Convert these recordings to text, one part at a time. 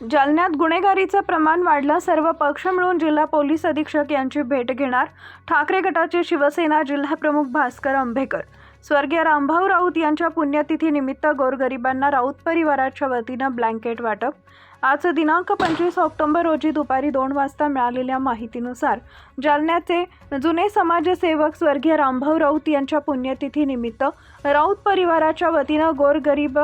जालन्यात गुन्हेगारीचं प्रमाण वाढलं सर्व पक्ष मिळून जिल्हा पोलीस अधीक्षक यांची भेट घेणार. ठाकरे गटाचे शिवसेना जिल्हाप्रमुख भास्कर आंबेकर. स्वर्गीय रामभाऊ राऊत यांच्या पुण्यतिथीनिमित्त गोरगरिबांना राऊत परिवाराच्या वतीनं ब्लँकेट वाटप. आज दिनांक पंचवीस ऑक्टोबर रोजी दुपारी दोन वाजता मिळालेल्या माहितीनुसार जालन्याचे जुने समाजसेवक स्वर्गीय रामभाऊ राऊत यांच्या पुण्यतिथीनिमित्त राऊत परिवाराच्या वतीनं गोरगरीब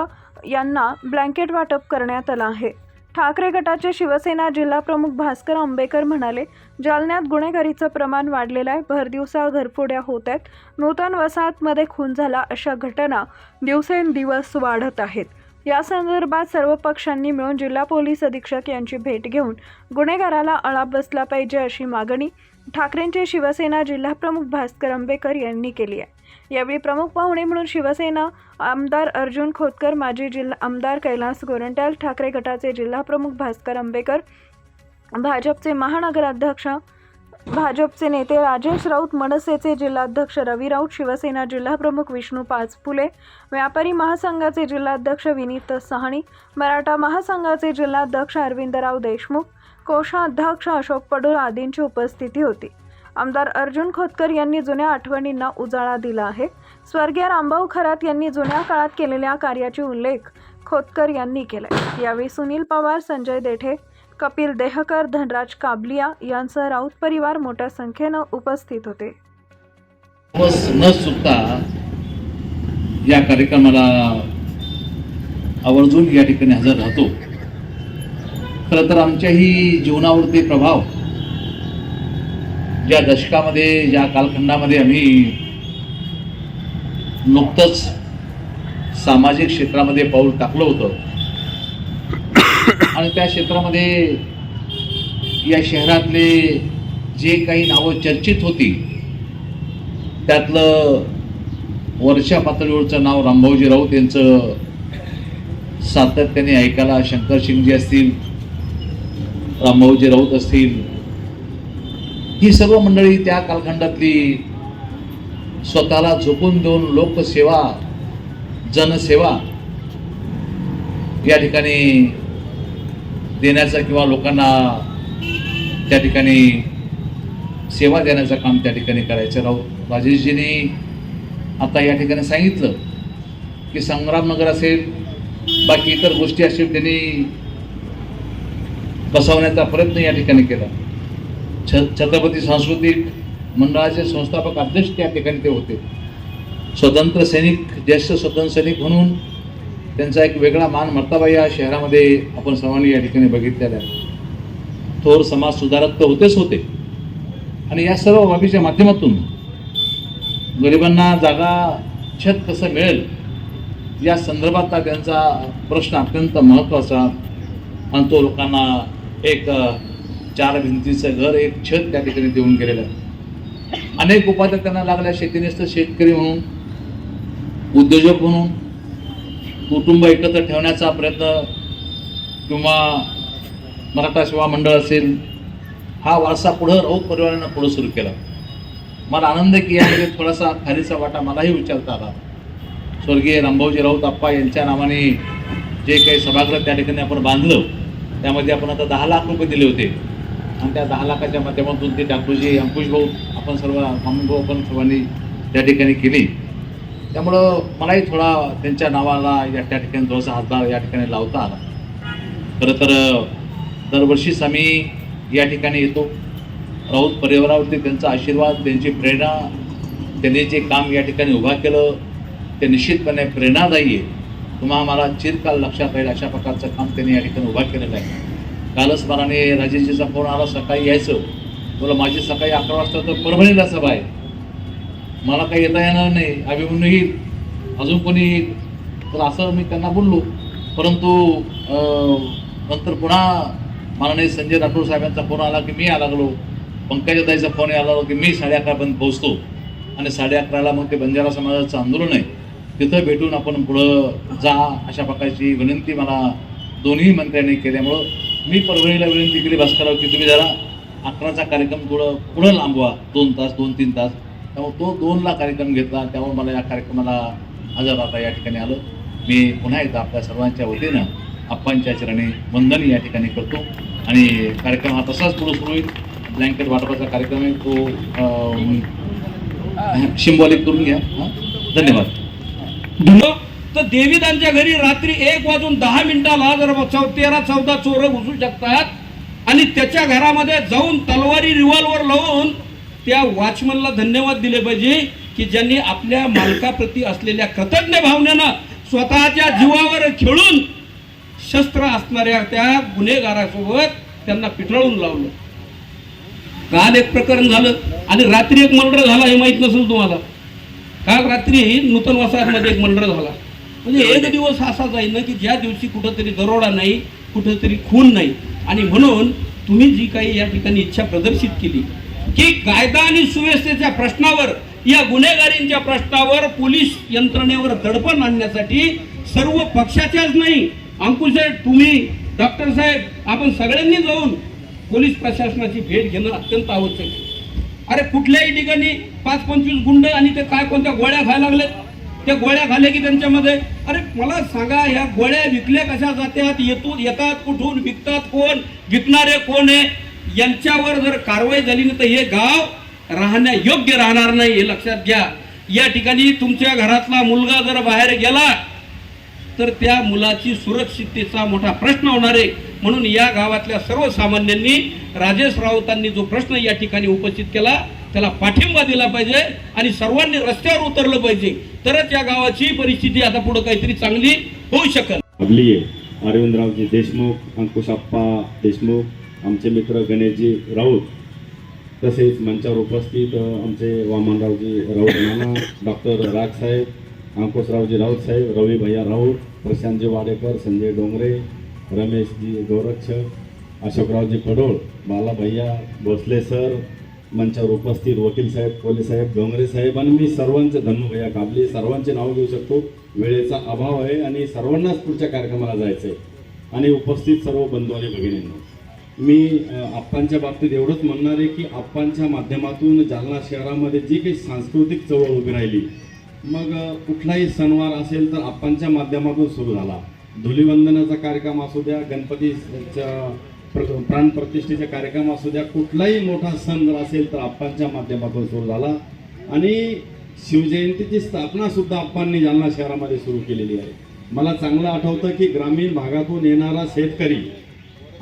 यांना ब्लँकेट वाटप करण्यात आलं आहे. ठाकरे गटाचे शिवसेना जिल्हाप्रमुख भास्कर आंबेकर म्हणाले जालन्यात गुन्हेगारीचं प्रमाण वाढलेलं आहे भरदिवसा घरफोड्या होत आहेत नूतन वसाहतमध्ये खून झाला अशा घटना दिवसेंदिवस वाढत आहेत. या संदर्भात सर्व पक्षांनी मिळून जिल्हा पोलीस अधीक्षक यांची भेट घेऊन गुन्हेगाराला आळा बसला पाहिजे अशी मागणी ठाकरेंचे शिवसेना जिल्हाप्रमुख भास्कर आंबेकर यांनी केली आहे. यावेळी प्रमुख पाहुणे म्हणून शिवसेना आमदार अर्जुन खोतकर माजी जिल्हा आमदार कैलास गोरंट्याल ठाकरे गटाचे जिल्हाप्रमुख भास्कर आंबेकर भाजपचे महानगराध्यक्ष भाजपचे नेते राजेश राऊत मनसेचे जिल्हाध्यक्ष रवी राऊत शिवसेना जिल्हाप्रमुख विष्णू पाचपुले व्यापारी महासंघाचे जिल्हाध्यक्ष विनीत सहाणी मराठा महासंघाचे जिल्हाध्यक्ष अरविंदराव देशमुख कोषाध्यक्ष अशोक पडूळ आदींची उपस्थिती होती. आमदार अर्जुन खोतकर यांनी जुन्या आठवणींना उजाळा दिला आहे. स्वर्गीय रामभाऊ खरात यांनी जुन्या काळात केलेल्या कार्याचे उल्लेख खोतकर यांनी केलाय यावेळी सुनील पवार संजय देठे कपिल देहकर धनराज काबलिया यांसह राऊत परिवार मोठ्या संख्येनं उपस्थित होते. न चुकता या कार्यक्रमाला आवर्जून या ठिकाणी हजर राहतो. खरं तर आमच्याही जीवनावरती प्रभाव ज्या दशकामध्ये ज्या कालखंडामध्ये आम्ही नुकतंच सामाजिक क्षेत्रामध्ये पाऊल टाकलं होतं. आणि त्या क्षेत्रामध्ये या शहरातले जे काही नावं चर्चित होती त्यातलं वरच्या पातळीवरचं नाव रामभाऊजी राऊत यांचं सातत्याने ऐकायला शंकर सिंगजी असतील रामभाऊजी राऊत असतील ही सर्व मंडळी त्या कालखंडातली स्वतःला झोपून देऊन लोकसेवा जनसेवा या ठिकाणी देण्याचा किंवा लोकांना त्या ठिकाणी सेवा देण्याचं काम त्या ठिकाणी करायचं. राहू राजेशजींनी आता या ठिकाणी सांगितलं की संग्रामनगर असेल बाकी इतर गोष्टी असेल त्यांनी बसवण्याचा प्रयत्न या ठिकाणी केला. छ छत्रपती सांस्कृतिक मंडळाचे संस्थापक अध्यक्ष त्या ठिकाणी ते होते. स्वतंत्र सैनिक ज्येष्ठ स्वतंत्र सैनिक म्हणून त्यांचा एक वेगळा मान मर्ताबा या शहरामध्ये आपण सर्वांनी या ठिकाणी बघितलेला आहे. थोर समाज सुधारक तर होतेच होते. आणि या सर्व बाबीच्या माध्यमातून गरिबांना जागा छत कसं मिळेल या संदर्भातला त्यांचा प्रश्न अत्यंत महत्त्वाचा आणि तो लोकांना एक चार भिंतीचं घर एक छत त्या ठिकाणी देऊन गेलेलं. आहे अनेक उपाध्या त्यांना लागल्या. शेतीनेस्त शेतकरी म्हणून उद्योजक म्हणून कुटुंब एकत्र ठेवण्याचा प्रयत्न किंवा मराठा सेवा मंडळ असेल हा वारसा पुढं राऊत परिवारानं पुढं सुरू केला. मला आनंद की यामध्ये थोडासा खालीचा वाटा मलाही विचारता आला. स्वर्गीय रामभाऊजी राऊत आप्पा यांच्या नावाने जे काही सभागृह त्या ठिकाणी आपण बांधलं त्यामध्ये आपण आता दहा लाख रुपये दिले होते. आणि त्या दहा लाखाच्या माध्यमातून ते डाकूजी अंकुश भाऊ आपण सर्व मामून भाऊ आपण सर्वांनी त्या ठिकाणी केली. त्यामुळं मलाही थोडा त्यांच्या नावाला या त्या ठिकाणी थोडासा हातभार या ठिकाणी लावता आला. खरं तर दरवर्षीच आम्ही या ठिकाणी येतो. राऊत परिवारावरती त्यांचा आशीर्वाद त्यांची प्रेरणा त्यांनी जे काम या ठिकाणी उभा केलं ते निश्चितपणे प्रेरणादायी आहे. तुम्हा मला चिरकाल लक्षात राहील अशा प्रकारचं काम त्यांनी या ठिकाणी उभा केलेलं आहे. कालच मनाने राजेशजीचा फोन आला सकाळी यायचं. बोला माझी सकाळी अकरा वाजता तर परभणीला सभा आहे. मला काही येता येणार नाही अभिमन्यू येईल अजून कोणी येईल? तर असं मी त्यांना बोललो. परंतु नंतर पुन्हा माननीय संजय राठोड साहेबांचा फोन आला की मी आला लागलो. पंकजाताईचा फोन आला की मी साडे अकरापर्यंत पोहोचतो. आणि साडे अकराला मग ते बंजारा समाजाचं आंदोलन आहे. तिथं भेटून आपण पुढं जा अशा प्रकारची विनंती मला दोन्ही मंत्र्यांनी केल्यामुळं मी परभणीला विनंती केली भास्करराव की तुम्ही जरा अकराचा कार्यक्रम थोडं पुढं लांबवा. दोन तास दोन तीन तास. त्यामुळे तो दोनला कार्यक्रम घेतला. त्यामुळे मला या कार्यक्रमाला हजर राहता या ठिकाणी आलो. मी पुन्हा एकदा आपल्या सर्वांच्या वतीनं आप्पांच्या चरणी वंदन या ठिकाणी करतो. आणि कार्यक्रम हा तसाच पुढे सुरू होईल. ब्लँकेट वाटपाचा कार्यक्रम आहे. तो सिम्बॉलिक करून घ्या. धन्यवाद. धुणं तर देवीदांच्या घरी रात्री एक वाजून दहा मिनिटाला जर चौ तेरा चौदा चोरं घुसू शकतात आणि त्याच्या घरामध्ये जाऊन तलवारी रिव्हॉल्वर लावून त्या वॉचमनला धन्यवाद दिले पाहिजे की ज्यांनी आपल्या मालकाप्रती असलेल्या कृतज्ञ भावनेनं स्वतःच्या जीवावर खेळून शस्त्र असणाऱ्या त्या गुन्हेगारासोबत त्यांना पिठळून लावलं. काल एक प्रकरण झालं आणि रात्री एक मर्डर झाला हे माहीत नसेल तुम्हाला. काल रात्री नूतन वसाहतमध्ये एक मंडळ झाला. म्हणजे एक दिवस असा जाईल ना की ज्या दिवशी कुठंतरी दरोडा नाही कुठंतरी खून नाही. आणि म्हणून तुम्ही जी काही या ठिकाणी इच्छा प्रदर्शित केली की कायदा आणि सुव्यवस्थेच्या प्रश्नावर या गुन्हेगारींच्या प्रश्नावर पोलीस यंत्रणेवर दडपण आणण्यासाठी सर्व पक्षाच्याच नाही. अंकुश साहेब तुम्ही डॉक्टर साहेब आपण सगळ्यांनी जाऊन पोलीस प्रशासनाची भेट घेणं अत्यंत आवश्यक आहे. अरे कुठल्याही ठिकाणी पाच पंचवीस गुंड आणि ते काय कोणत्या गोळ्या खायला लागले त्या गोळ्या खाल्या की त्यांच्यामध्ये? अरे मला सांगा ह्या गोळ्या विकल्या कशा जात्यात? येतून येतात कुठून? विकतात कोण? विकणारे कोण आहे? यांच्यावर जर कारवाई झाली ना तर हे गाव राहण्या योग्य राहणार नाही हे लक्षात घ्या. या ठिकाणी तुमच्या घरातला मुलगा जर बाहेर गेला तर त्या मुलाची सुरक्षिततेचा मोठा प्रश्न होणार आहे. म्हणून या गावातल्या सर्वसामान्यांनी राजेश राऊतांनी जो प्रश्न या ठिकाणी उपस्थित केला त्याला पाठिंबा दिला पाहिजे आणि सर्वांनी रस्त्यावर उतरलं पाहिजे. तरच या गावाची परिस्थिती आता पुढे काहीतरी चांगली होऊ शकत आपली आहे. अरविंदरावजी देशमुख अंकुशाप्पा देशमुख आमचे मित्र गणेशजी राऊत तसेच मंचावर उपस्थित आमचे वामनरावजी राऊत नाना डॉक्टर राजसाहेब अंकुशरावजी राऊत साहेब रवी भैया राऊत प्रशांतजी वाडेकर संजय डोंगरे रमेशजी गोरक्ष अशोकरावजी पडोळ बाला भैया भोसले सर मंचावर उपस्थित वकील साहेब कोले साहेब डोंगरे साहेब आणि मी सर्वांचं धनुभया काबले सर्वांचे नाव घेऊ शकतो. वेळेचा अभाव आहे आणि सर्वांनाच पुढच्या कार्यक्रमाला जायचं आहे आणि उपस्थित सर्व बंधू आणि भगिनींना मी आप्पांच्या बाबतीत एवढंच म्हणणार आहे की आप्पांच्या माध्यमातून जालना शहरामध्ये जी काही सांस्कृतिक चळवळ उभी राहिली मग कुठलाही सणवार असेल तर आप्पांच्या माध्यमातून सुरू झाला. धुलीवंदनाचा कार्यक्रम असू द्या गणपतीच्या प्र- प्राणप्रतिष्ठेचा कार्यक्रम असू द्या कुठलाही मोठा सण जर असेल तर आप्पांच्या माध्यमातून सुरू झाला. आणि शिवजयंतीची स्थापना सुद्धा आप्पांनी जालना शहरामध्ये सुरू केलेली आहे. मला चांगलं आठवतं की ग्रामीण भागातून येणारा शेतकरी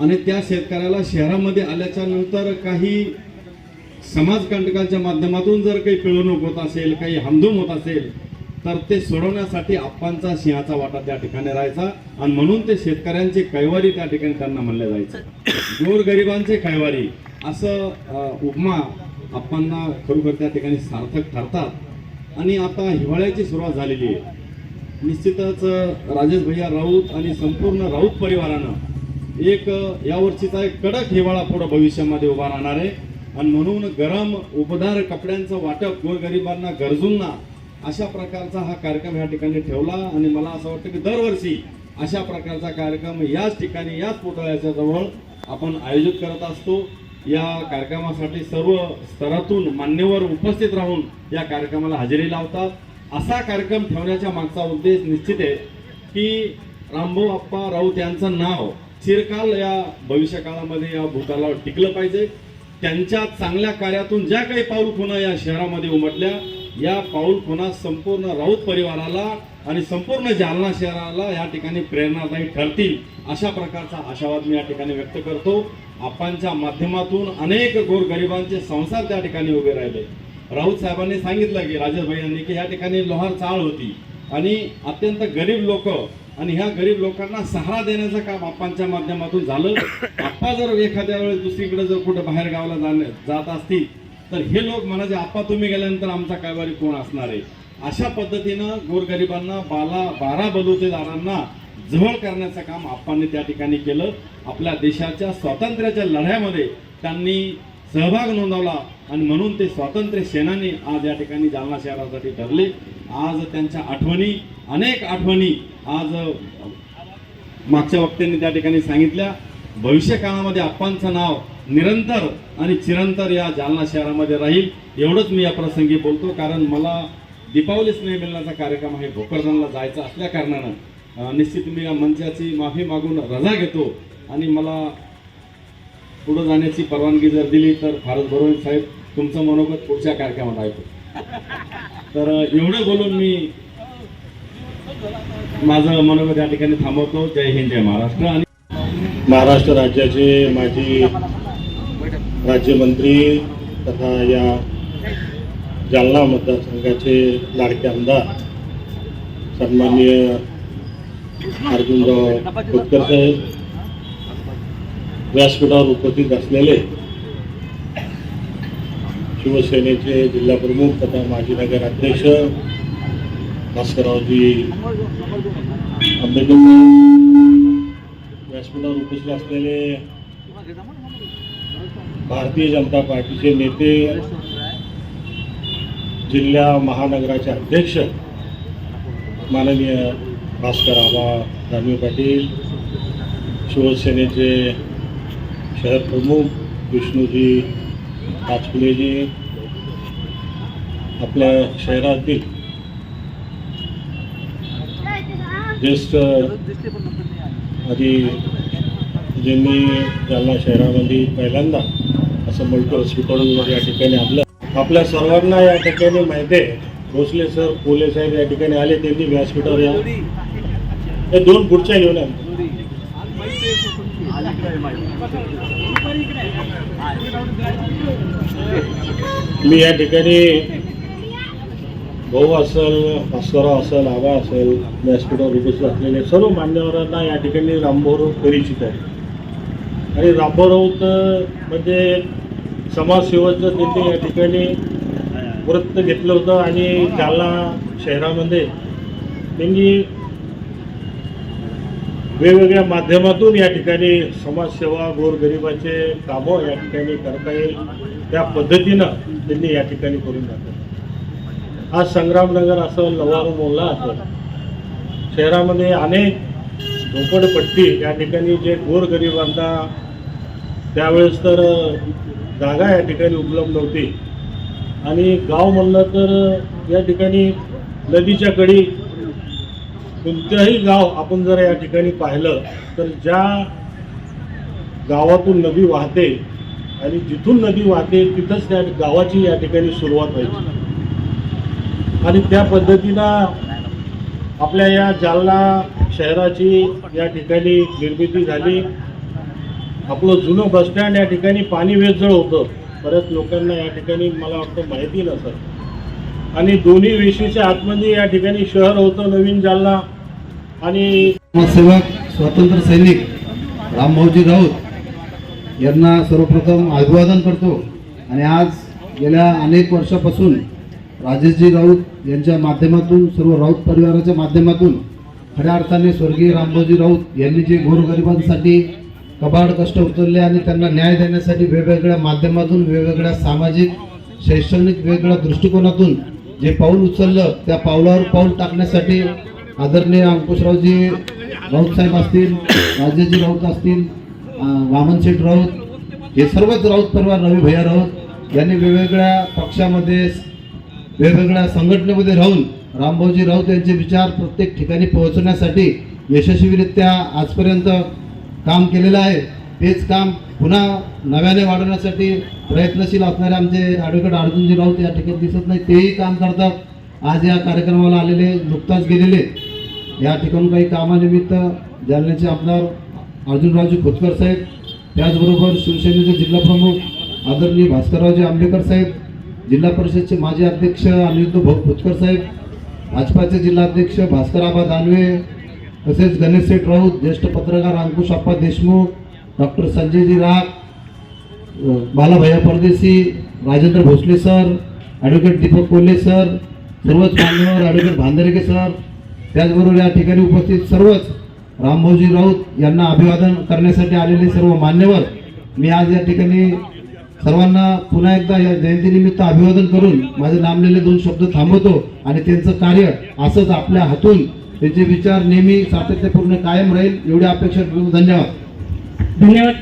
आणि त्या शेतकऱ्याला शहरामध्ये आल्याच्यानंतर काही समाजकंटकांच्या माध्यमातून जर काही पिळवणूक होत असेल काही हमधूम होत असेल तर ते सोडवण्यासाठी आप्पांचा सिंहाचा वाटा त्या ठिकाणी राहायचा आणि म्हणून ते शेतकऱ्यांचे कैवारी त्या ठिकाणी त्यांना म्हणलं जायचं. गोरगरिबांचे कैवारी असं उपमा आप्पांना खरोखर त्या ठिकाणी सार्थक ठरतात. आणि आता हिवाळ्याची सुरुवात झालेली आहे. निश्चितच राजेश भैया राऊत आणि संपूर्ण राऊत परिवारानं एक यावर्षीचा एक कडक हिवाळा पुढं भविष्यामध्ये उभा राहणार आहे. आणि म्हणून गरम उबदार कपड्यांचं वाटप गोरगरिबांना गरजूंना अशा प्रकारचा हा कार्यक्रम या ठिकाणी ठेवला आणि मला असं वाटतं की दरवर्षी अशा प्रकारचा कार्यक्रम याच ठिकाणी याच पुतळ्याच्या जवळ आपण आयोजित करत असतो. या कार्यक्रमासाठी सर्व स्तरातून मान्यवर उपस्थित राहून या कार्यक्रमाला हजेरी लावतात. असा कार्यक्रम ठेवण्याच्या मागचा उद्देश निश्चित आहे की रामभाऊ आप्पा राऊत यांचं नाव चिरकाल या भविष्यकाळामध्ये या भूतालावर टिकलं पाहिजे. त्यांच्या चांगल्या कार्यातून ज्या काही पाऊल खुणा या शहरामध्ये उमटल्या या पाऊलखुणा संपूर्ण राऊत परिवाराला आणि संपूर्ण जालना शहराला या ठिकाणी प्रेरणादायी ठरतील अशा प्रकारचा आशावाद मी या ठिकाणी व्यक्त करतो. आपांच्या माध्यमातून अनेक गोरगरिबांचे संसार त्या ठिकाणी उभे राहिले. राऊत साहेबांनी सांगितलं की राजेश भाई यांनी की या ठिकाणी लोहार चाळ होती आणि अत्यंत गरीब लोक आणि ह्या गरीब लोकांना सहारा देण्याचं काम आप्पांच्या माध्यमातून झालं. आप्पा जर एखाद्या वेळेस दुसरीकडे जर कुठं बाहेर गावाला जाणे जात असतील तर हे लोक म्हणायचे आप्पा तुम्ही गेल्यानंतर आमचा कायवारी कोण असणार आहे? अशा पद्धतीनं गोरगरिबांना बाला बारा बलुतेदारांना जवळ करण्याचं काम आप्पांनी त्या ठिकाणी केलं. आपल्या देशाच्या स्वातंत्र्याच्या लढ्यामध्ये त्यांनी सहभाग नोंदवला आणि म्हणून ते स्वातंत्र्य सेनानी आज या ठिकाणी जालना शहरासाठी ठरले. आज त्यांच्या आठवणी अनेक आठवणी आज मागच्या वक्त्यांनी त्या ठिकाणी सांगितल्या. भविष्य काळामध्ये आप्पांचं नाव निरंतर आणि चिरंतर या जालना शहरामध्ये राहील. एवढंच मी या प्रसंगी बोलतो कारण मला दीपावली स्नेह मिलनाचा कार्यक्रम आहे भोकरदनला जायचा असल्या कारणानं. निश्चित मी या मंचाची माफी मागून रजा घेतो. आणि मला पुढं जाण्याची परवानगी जर दिली तर फारच बरोबर साहेब तुमचं मनोगत पुढच्या कार्यक्रमात ऐकू. तर एवढं बोलून मी माझं मनोगत या ठिकाणी थांबवतो. जय हिंद जय महाराष्ट्र. आणि महाराष्ट्र राज्याचे माजी राज्यमंत्री तथा या जालना मतदारसंघाचे लाडके आमदार सन्माननीय अर्जुनराव खोतकर साहेब व्यासपीठावर उपस्थित असलेले शिवसेनेचे जिल्हाप्रमुख तथा माजी नगर अध्यक्ष भास्कररावजी आंबेडकर व्यासपीठावर उपस्थित असलेले भारतीय जनता पार्टीचे नेते जिल्हा महानगराचे अध्यक्ष माननीय भास्कर आबा दानवे पाटील शिवसेनेचे शहर प्रमुख विष्णूजी पाचपुलेजी आपल्या शहरातील ज्येष्ठ आधी ज्यांनी जालना शहरामध्ये पहिल्यांदा असं म्हणतो हॉस्पिटल या ठिकाणी आपलं. आपल्या सर्वांना या ठिकाणी माहिती आहे. भोसले सर पोले साहेब या ठिकाणी आले त्यांनी व्यासपीठावर या. हे दोन पुढच्या घेऊन या. मी या ठिकाणी भाऊ असेल भास्करराव असेल आबा असेल व्यासपीठावर उपस्थित असलेले सर्व मान्यवरांना या ठिकाणी रामभाऊ परिचित आहे आणि रामभाऊ तर म्हणजे समाजसेवेचं त्यांनी या ठिकाणी व्रत घेतलं होतं आणि जालना शहरामध्ये त्यांनी वेगवेगळ्या माध्यमातून या ठिकाणी समाजसेवा गोरगरिबाचे कामं या ठिकाणी करता येईल. त्या पद्धतीनं त्यांनी या ठिकाणी करून दाखवलं. आज संग्रामनगर असं नवारो मोहल्ला असं शहरामध्ये अनेक झोपडपट्टी या ठिकाणी जे गोरगरिबांना त्यावेळेस तर जागा या ठिकाणी उपलब्ध नव्हती आणि गाव म्हणलं तर या ठिकाणी नदीच्या कडी कोणत्याही गाव आपण जर या ठिकाणी पाहिलं तर ज्या गावातून नदी वाहते आणि जिथून नदी वाहते तिथंच त्या गावाची या ठिकाणी सुरुवात व्हायची. आणि त्या पद्धतीनं आपल्या या जालना शहराची या ठिकाणी निर्मिती झाली. आपलं जुनं बसस्टँड या ठिकाणी पाणी वेचजळ होतं. बऱ्याच लोकांना या ठिकाणी मला वाटतं माहिती नसत आणि दोन्ही वेशीच्या आतमध्ये या ठिकाणी शहर होतं नवीन जालना. आणि समाजसेवक स्वातंत्र्य सैनिक रामभाऊजी राऊत यांना सर्वप्रथम अभिवादन करतो. आणि आज गेल्या अनेक वर्षापासून राजेशजी राऊत यांच्या माध्यमातून सर्व राऊत परिवाराच्या माध्यमातून खऱ्या अर्थाने स्वर्गीय रामभाऊजी राऊत यांनी जे गोरगरिबांसाठी कबाड कष्ट उचलले आणि त्यांना न्याय देण्यासाठी वेगवेगळ्या माध्यमातून वेगवेगळ्या सामाजिक शैक्षणिक वेगवेगळ्या दृष्टिकोनातून जे पाऊल उचललं त्या पावलावर पाऊल टाकण्यासाठी आदरणीय अंकुशरावजी राऊत साहेब असतील राजेजी राऊत असतील वामनशेठ राऊत हे सर्वच राऊत परिवार रवी भैया राऊत यांनी वेगवेगळ्या पक्षामध्ये वेगवेगळ्या संघटनेमध्ये राहून रामभाऊजी राऊत यांचे विचार प्रत्येक ठिकाणी पोहोचवण्यासाठी यशस्वीरित्या आजपर्यंत काम केलेलं आहे. तेच काम पुन्हा नव्याने वाढवण्यासाठी प्रयत्नशील असणारे आमचे ॲडव्होकेट अर्जुनजी राऊत या ठिकाणी दिसत नाही. तेही काम करतात. आज या कार्यक्रमाला आलेले नुकताच गेलेले. या ठिकाणी काही कामानिमित्त जालन्याचे आमदार अर्जुनरावजी खोतकर साहेब त्याचबरोबर शिवसेनेचे जिल्हाप्रमुख आदरणीय भास्कररावजी आंबेकर साहेब जिल्हा परिषदचे माजी अध्यक्ष अनिरुद्ध भाऊ खोतकर साहेब भाजपाचे जिल्हाध्यक्ष भास्कराबा दानवे तसेच गणेश सेठ राऊत ज्येष्ठ पत्रकार अंकुश अप्पा देशमुख डॉक्टर संजयजी राग बालाभैया Pardeshi Rajendra Bhosale sir advocate Deepak Kolhe sir सर्वच मान्यवर ॲडव्होकेट भांदरेके सर त्याचबरोबर या ठिकाणी उपस्थित सर्वच रामभाऊजी राऊत यांना अभिवादन करण्यासाठी आलेले सर्व मान्यवर मी आज या ठिकाणी सर्वांना पुन्हा एकदा या जयंतीनिमित्त अभिवादन करून माझे नामलेले दोन शब्द थांबवतो आणि त्यांचं कार्य असंच आपल्या हातून त्याचे विचार नेहमी सातत्यपूर्ण कायम राहील. एवढी अपेक्षा धन्यवाद. धन्यवाद